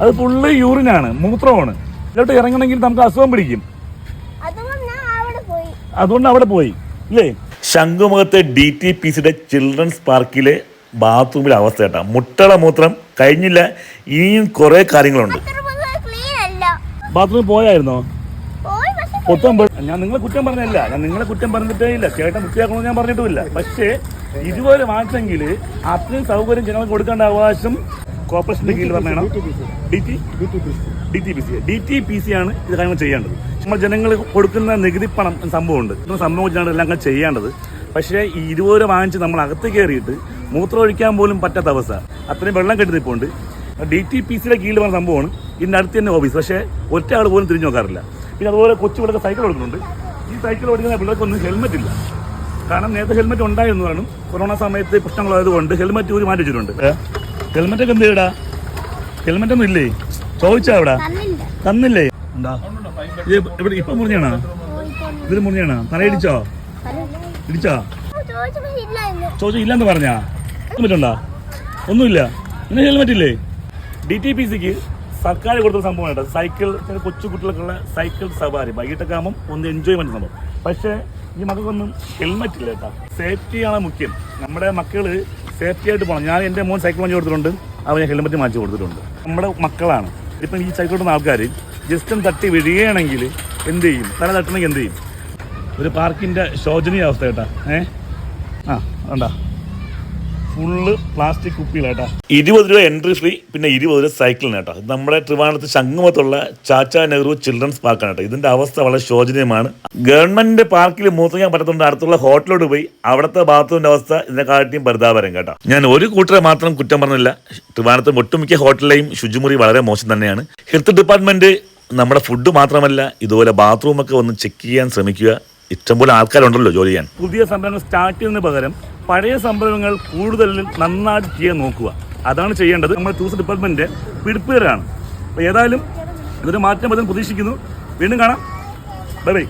അത് ഫുള്ള് യൂറിനാണ് മൂത്രമാണ്. ഇതിലോട്ട് ഇറങ്ങണമെങ്കിൽ നമുക്ക് അസുഖം പിടിക്കും. അതുകൊണ്ട് ഞാൻ അവിടെ പോയി. അതുകൊണ്ട് അവിടെ പോയി ഇല്ലേ? ശംഖുമുഖത്തെ ഡി ടി പി സിയുടെ ചിൽഡ്രൻസ് പാർക്കിലെ ബാത്റൂമിലെ അവസ്ഥ കേട്ടാ മുട്ടള മൂത്രം കഴിഞ്ഞില്ല ഇനിയും കുറെ കാര്യങ്ങളുണ്ട്. അത്ര ക്ലീൻ അല്ല. ബാത്റൂമിൽ പോയായിരുന്നോ? പോയി പക്ഷെ ഞാൻ നിങ്ങളെ കുറ്റം പറഞ്ഞില്ല ഞാൻ നിങ്ങളെ കുറ്റം പറഞ്ഞിട്ടേ ഇല്ല. ചേട്ടൻ വൃത്തിയാക്കണമെന്ന് ഞാൻ പറഞ്ഞിട്ടുമില്ല. പക്ഷേ ഇതുപോലെ വാങ്ങിച്ചെങ്കിൽ അത്രയും സൗകര്യം ജനങ്ങൾക്ക് കൊടുക്കേണ്ട അവകാശം കോർപ്പറേഷന്റെ കീഴിൽ പറഞ്ഞാണ്? D T D T P C D T P C ആണ് ഇത് കാര്യങ്ങൾ ചെയ്യേണ്ടത്. നമ്മൾ ജനങ്ങൾ കൊടുക്കുന്ന നികുതി പണം സംഭവമുണ്ട്. സംഭവം വെച്ചാണ് എല്ലാം ചെയ്യേണ്ടത്. പക്ഷേ ഈ ഇരുപത് രൂപ വാങ്ങിച്ച് നമ്മൾ അകത്ത് കയറിയിട്ട് മൂത്രം ഒഴിക്കാൻ പോലും പറ്റാത്ത അവസ്ഥ. അത്രയും വെള്ളം കെട്ടി നിൽപ്പുണ്ട് ഡി ടി പി സിയുടെ കീഴിൽ വന്ന സംഭവമാണ് ഇതിന്റെ അടുത്ത് തന്നെ ഓഫീസ്. പക്ഷേ ഒറ്റ ആൾ പോലും തിരിഞ്ഞു നോക്കാറില്ല. പിന്നെ അതുപോലെ കൊച്ചു പിള്ളേർക്ക് സൈക്കിൾ ഓടിക്കുന്നുണ്ട് ഈ സൈക്കിൾ ഓടിക്കുന്ന പിള്ളേർക്കൊന്നും ഹെൽമെറ്റ് ഇല്ല. കാരണം നേരത്തെ ഹെൽമെറ്റ് കാരണം കൊറോണ സമയത്ത് പ്രശ്നങ്ങളായതുകൊണ്ട് ഹെൽമെറ്റ് ഊരി മാറ്റി വെച്ചിട്ടുണ്ട്. ഹെൽമെറ്റ് ഒക്കെ എന്ത് ചെയ്യടാ ഹെൽമെറ്റ് ഒന്നും ഇല്ലേ? ചോദിച്ചാ അവിടെ. തന്നില്ല തന്നില്ലേ? എന്താ? ഇത് ഇവിടെ ഇപ്പൊ മുറിഞ്ഞാണോ? ഇതിൽ മുറിഞ്ഞാണോ? തല ഇടിച്ചോ? ഇടിച്ചോ? ഇല്ല എന്ന് ചോദിച്ചു ഇല്ലെന്ന് പറഞ്ഞാ? ഹെൽമെറ്റ് ഉണ്ടോ? ഒന്നുമില്ല. പിന്നെ ഹെൽമെറ്റ് ഇല്ലേ? ഡി ടി പി സിക്ക് സർക്കാർ കൊടുത്ത സംഭവം കേട്ടോ. സൈക്കിൾ ചില കൊച്ചു കുട്ടികൾക്കുള്ള സൈക്കിൾ സവാരി. വൈകിട്ടൊക്കെ ആകുമ്പോൾ ഒന്ന് എൻജോയ്മെന്റ് സംഭവം. പക്ഷേ ഈ മക്കൾക്കൊന്നും ഹെൽമെറ്റ് ഇല്ല കേട്ടോ. സേഫ്റ്റിയാണ് മുഖ്യം. നമ്മുടെ മക്കൾ സേഫ്റ്റി ആയിട്ട് പോകണം. ഞാൻ എന്റെ മോൻ സൈക്കിൾ വാങ്ങി കൊടുത്തിട്ടുണ്ട്. അവന് ഹെൽമെറ്റ് മാറ്റി കൊടുത്തിട്ടുണ്ട്. നമ്മുടെ മക്കളാണ്. ഇപ്പം ഈ സൈക്കിൾ ഓടുന്ന ആൾക്കാർ ജസ്റ്റ് തട്ടി വീഴുകയാണെങ്കിൽ എന്ത് ചെയ്യും? തല തട്ടണമെങ്കിൽ എന്ത് ചെയ്യും? ഒരു പാർക്കിന്റെ ശോചനീയ അവസ്ഥ കേട്ടാ. ഏ? ആ ഉണ്ടാ ഫുള്ള് പ്ലാസ്റ്റിക് കുപ്പികളാട്ടാ ഇരുപത് രൂപ എൻട്രി ഫ്രീ പിന്നെ ഇരുപത് രൂപ സൈക്കിളിന് കേട്ടോ. നമ്മുടെ ട്രിവാണത്ത് ശംഖുമത്തുള്ള ചാച്ചാ നെഹ്റു ചിൽഡ്രൻസ് പാർക്കാണ് കേട്ടോ. ഇതിന്റെ അവസ്ഥ വളരെ ശോചനീയമാണ്. ഗവൺമെന്റിന്റെ പാർക്കിൽ മൂത്രയ്ക്കാൻ പറ്റത്തുണ്ട് അടുത്തുള്ള ഹോട്ടലോട് പോയി അവിടുത്തെ ബാത്റൂമിന്റെ അവസ്ഥ ഇതിനെക്കാട്ടിയും പരിതാപരം കേട്ടോ. ഞാൻ ഒരു കൂട്ടരെ മാത്രം കുറ്റം പറഞ്ഞില്ല. ട്രിവാണത്തെ ഒട്ടുമിക്ക ഹോട്ടലിലെയും ശുചിമുറി വളരെ മോശം തന്നെയാണ്. ഹെൽത്ത് ഡിപ്പാർട്ട്മെന്റ് നമ്മുടെ ഫുഡ് മാത്രമല്ല ഇതുപോലെ ബാത്റൂമൊക്കെ ഒന്ന് ചെക്ക് ചെയ്യാൻ ശ്രമിക്കുക. ഇഷ്ടംപോലെ ആൾക്കാരുണ്ടല്ലോ ജോലി ചെയ്യാൻ. പുതിയ സംരംഭം സ്റ്റാർട്ട് ചെയ്യുന്നതിന് പകരം പഴയ സംരംഭങ്ങൾ കൂടുതൽ നന്നായിട്ട് ചെയ്യാൻ നോക്കുക. അതാണ് ചെയ്യേണ്ടത്. നമ്മുടെ ടൂറിസം ഡിപ്പാർട്ട്മെന്റ് പിടിപ്പുകാരാണ്. അപ്പോൾ ഏതായാലും ഇതൊരു മാറ്റം പറ്റും പ്രതീക്ഷിക്കുന്നു. വീണ്ടും കാണാം. Bye bye.